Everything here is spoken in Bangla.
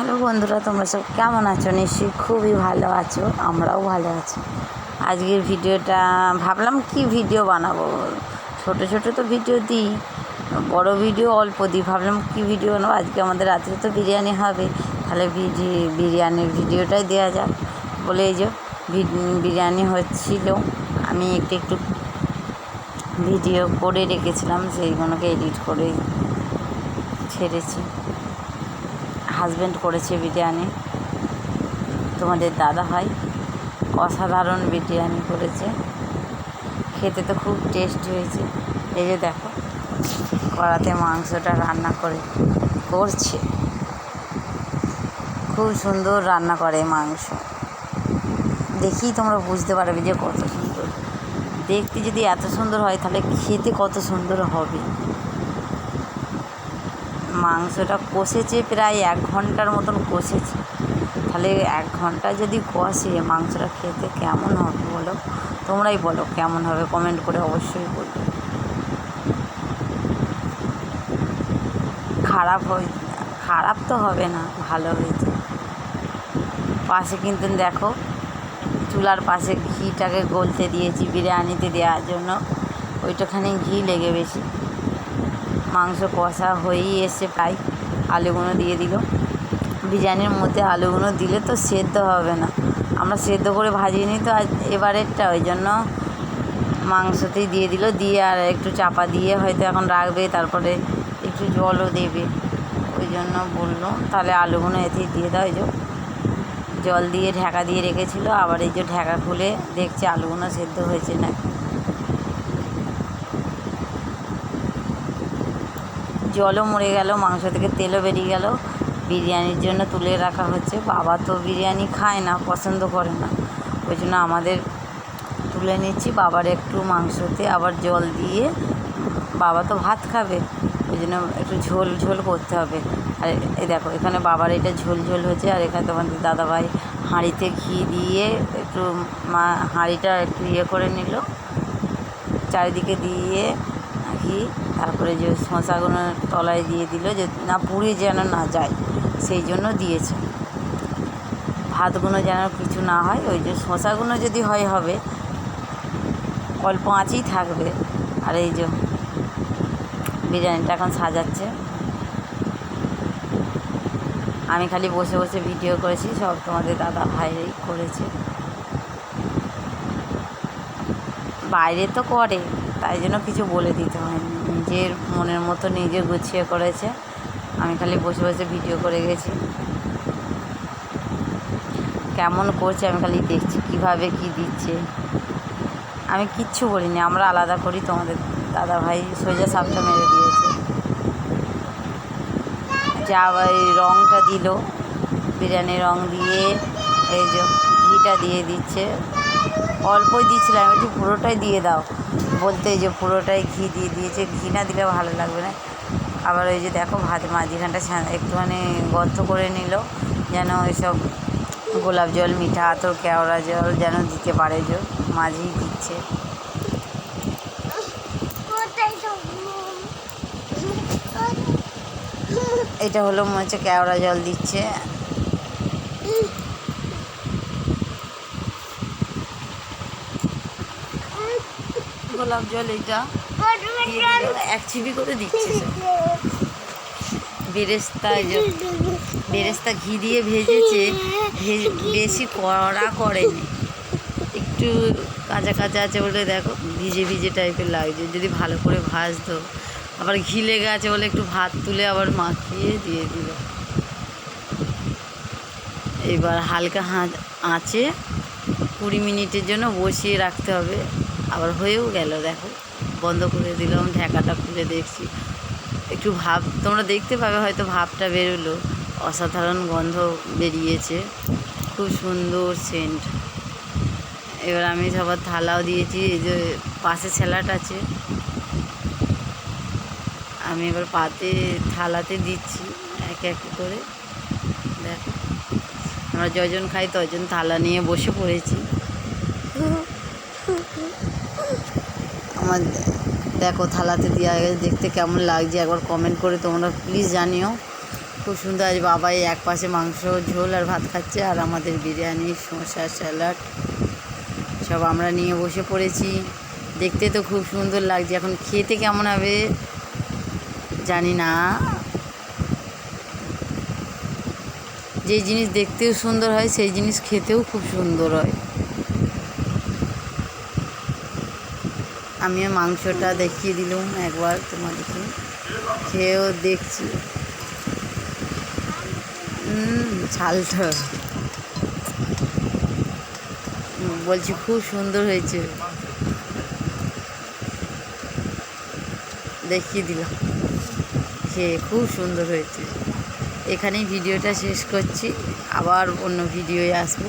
হ্যালো বন্ধুরা, তোমরা সব কেমন আছো? নিশ্চয়ই খুবই ভালো আছো, আমরাও ভালো আছি। আজকের ভিডিওটা, ভাবলাম কি ভিডিও বানাবো? ছোট ছোট তো ভিডিও দিই, বড় ভিডিও অল্প দিই, ভাবলাম কি ভিডিও বানাবো? আজকে আমাদের রাত্রে তো বিরিয়ানি হবে, তাহলে ভিডি- বিরিয়ানির ভিডিওটাই দেওয়া যাক। বলে এই যে বিরিয়ানি হচ্ছিল, আমি একটু একটু ভিডিও করে রেখেছিলাম সেইগুলোকে এডিট করে ছেড়েছি। হাজব্যান্ড করেছে বিরিয়ানি। তোমাদের দাদা ভাই অসাধারণ বিরিয়ানি করেছে। খেতে তো খুব টেস্ট হয়েছে। এই যে দেখো, কড়াতে মাংসটা রান্না করে, করছে। খুব সুন্দর রান্না করে মাংস। দেখেই তোমরা বুঝতে পারবে যে কত সুন্দর। দেখতে যদি এত সুন্দর হয়, তাহলে খেতে কত সুন্দর হবে। মাংসটা কষেছে প্রায় এক ঘণ্টার মতন কষেছে। তাহলে এক ঘণ্টা যদি কষে মাংসটা খেতে কেমন হবে বলো? তোমরাই বলো কেমন হবে কমেন্ট করে অবশ্যই বলবে। খারাপ হয়ে, খারাপ তো হবে না, ভালো হয়েছে। পাশে কিন্তু দেখো, চুলার পাশে ঘিটাকে গলতে দিয়েছি, বিরিয়ানিতে দেওয়ার জন্য। ওইটাখানে ঘি লেগে বেশি। মাংস কষা হয়েই এসে প্রায় আলুগুলো দিয়ে দিল। বিরিয়ানির মধ্যে আলুগুলো দিলে তো সেদ্ধ হবে না। আমরা সেদ্ধ করে ভাজিয়ে নিই তো এবারেরটা, ওই জন্য মাংসতেই দিয়ে দিল। দিয়ে আর একটু চাপা দিয়ে হয়তো এখন রাখবে, তারপরে একটু জলও দেবে। ওই জন্য বলল, তাহলে আলুগুলো এতেই দিয়ে দাও। এই যে জল দিয়ে ঢাকা দিয়ে রেখেছিল। আবার এই যে ঢাকা খুলে দেখছে আলুগুলো সেদ্ধ হয়েছে না জলও মরে গেল, মাংস থেকে তেলও বেরিয়ে গেল। বিরিয়ানির জন্য তুলে রাখা হচ্ছে। বাবা তো বিরিয়ানি খায় না, পছন্দ করে না। ওই জন্য আমাদের তুলে নিচ্ছি। বাবার একটু মাংসতে আবার জল দিয়ে বাবা তো ভাত খাবে। ওই জন্য একটু ঝোল ঝোল করতে হবে। আর এই দেখো, এখানে বাবার এটা ঝোল ঝোল হচ্ছে। আর এখানে তোমাদের দাদাভাই হাঁড়িতে ঘি দিয়ে একটু মা, হাঁড়িটা একটু ইয়ে করে নিল। চারিদিকে দিয়ে ঘি তারপরে যে শশাগুলো তলায় দিয়ে দিল যে না পুড়ে যেন না যায়, সেই জন্য দিয়েছে। ভাতগুলো যেন কিছু না হয়, ওই যে শশাগুলো যদি হয় হবে, অল্প আঁচই থাকবে। আর এই যে বিরিয়ানিটা এখন সাজাচ্ছে। আমি খালি বসে বসে ভিডিও করেছি, সব তোমাদের দাদা ভাইরাই করেছে। বাইরে তো করে। তাই জন্য কিছু বলে দিতে হয়নি। নিজের মনের মতো নিজে গুছিয়ে করেছে। আমি খালি বসে বসে ভিডিও করে গেছি। কেমন করছে আমি খালি দেখছি, কীভাবে কি দিচ্ছে। আমি কিচ্ছু বলিনি, আমরা আলাদা করি তোমাদের দাদা ভাই সোজা সাপটা মেরে দিয়েছে। যা এই রঙটা দিল বিরিয়ানি রং দিয়ে, এই যে ঘিটা দিয়ে দিচ্ছে। অল্পই দিয়েছিলাম একটু পুরোটাই দিয়ে দাও। বলতে যে পুরোটাই ঘি দিয়ে দিয়েছে। ঘি না দিলে ভালো লাগবে না। আবার ওই যে দেখো ভাত মাঝখানটা একটুখানি গর্ত করে নিল। যেন ওইসব গোলাপ জল, মিঠা আতর, কেওড়া জল যেন দিতে পারে যে মাঝেই দিচ্ছে। এটা হলো মনে হচ্ছে কেওড়া জল দিচ্ছে। গোলাপ জল এটা। এক চিবি করে দিচ্ছে। বেরেস্তা বেরেস্তা ঘি দিয়ে ভেজেছে। বেশি কড়া করেনি। একটু কাঁচা কাঁচা আছে বলে দেখো ভিজে ভিজে টাইপের লাগছে। যদি ভালো করে ভাজতো। আবার ঘি লেগে আছে বলে একটু ভাত তুলে আবার মাখিয়ে দিয়ে দিল। এবার হালকা হাঁ আঁচে কুড়ি মিনিটের জন্য বসিয়ে রাখতে হবে। আবার হয়েও গেল, দেখো। বন্ধ করে দিলাম, ঢাকাটা খুলে দেখছি। একটু ভাব, তোমরা দেখতে পাবে হয়তো ভাবটা বেরোলো। অসাধারণ গন্ধ বেরিয়েছে। খুব সুন্দর সেন্ট এবার আমি সবার থালাও দিয়েছি, এই যে পাশে স্যালাড আছে। আমি এবার পাতে, থালাতে দিচ্ছি, এক এক করে। দেখো। আমরা যজন খাই, তজন থালা নিয়ে বসে পড়েছি। আমার দেখো থালাতে দেওয়া গেছে, দেখতে কেমন লাগছে, একবার কমেন্ট করে তোমরা প্লিজ জানিও। খুব সুন্দর, আজ বাবাই এক পাশে মাংস, ঝোল আর ভাত খাচ্ছে, আর আমাদের বিরিয়ানি, শসা, স্যালাড, সব আমরা নিয়ে বসে পড়েছি। দেখতে তো খুব সুন্দর লাগছে, এখন খেতে কেমন হবে জানি না। যে জিনিস দেখতেও সুন্দর হয়, সেই জিনিস খেতেও খুব সুন্দর হয়। আমিও মাংসটা দেখিয়ে দিলাম একবার তোমাদেরকে। খেয়েও দেখছি। ঝালটা। বলছি খুব সুন্দর হয়েছে। দেখিয়ে দিলাম। খেয়ে খুব সুন্দর হয়েছে। এখানেই ভিডিওটা শেষ করছি। আবার অন্য ভিডিওয়ে আসব।